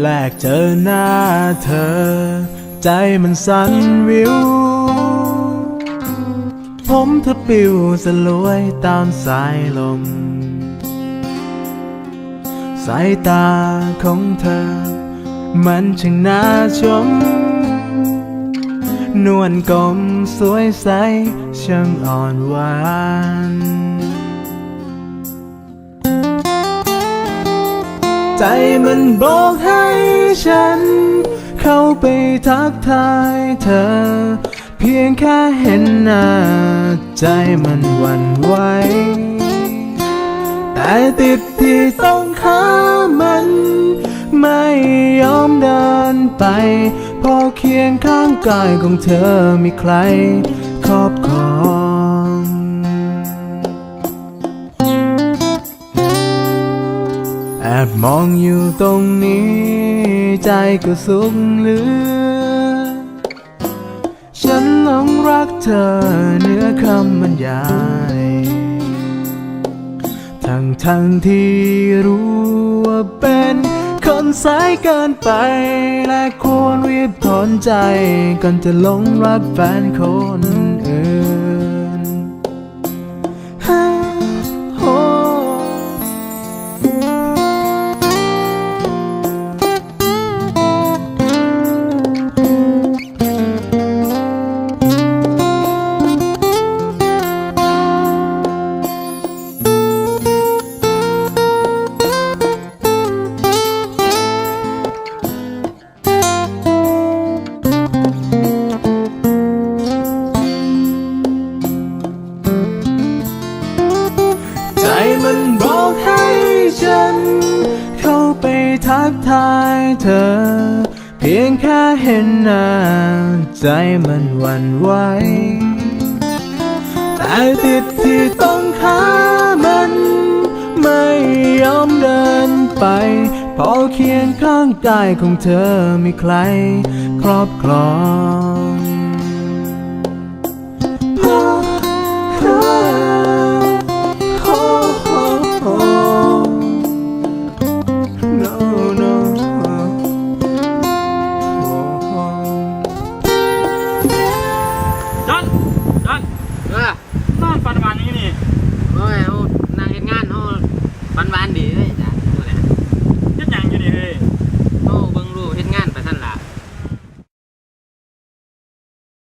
แลกเจอหน้าเธอ ใจมันสั่นวิว ผมเธอปิวสลวยตามสายลม สายตาของเธอ มันช่างน่าชม นวลกลมสวยใสช่างอ่อนหวาน ใจมันบอกให้ฉัน เข้าไปทักทายเธอ เพียงแค่เห็นหน้า ใจมันหวั่นไหวแต่ติดที่ต้องขามัน ไม่ยอมเดินไป พอเคียงข้างกายของเธอมีใครครอบครอง มองอยู่ตรงนี้ ใจก็สุขเหลือ ฉันหลงรักเธอเหนื้อคำบรรยาย ทั้งทั้งที่รู้ว่าเป็นคนสายเกินไป และควรรีบถอนใจก่อนจะหลงรักแฟนคน ทักทายเธอ เพียงแค่เห็นหน้า ใจมันหวั่นไหวแต่ติดที่ต้องขามัน ไม่ยอมเดินไป พอเคียงข้างกายของเธอมีใคร ครอบครอง วันวันนี้นี่โอ้ยนางเห็นงานเอาวันวันดีเลยจ้ะ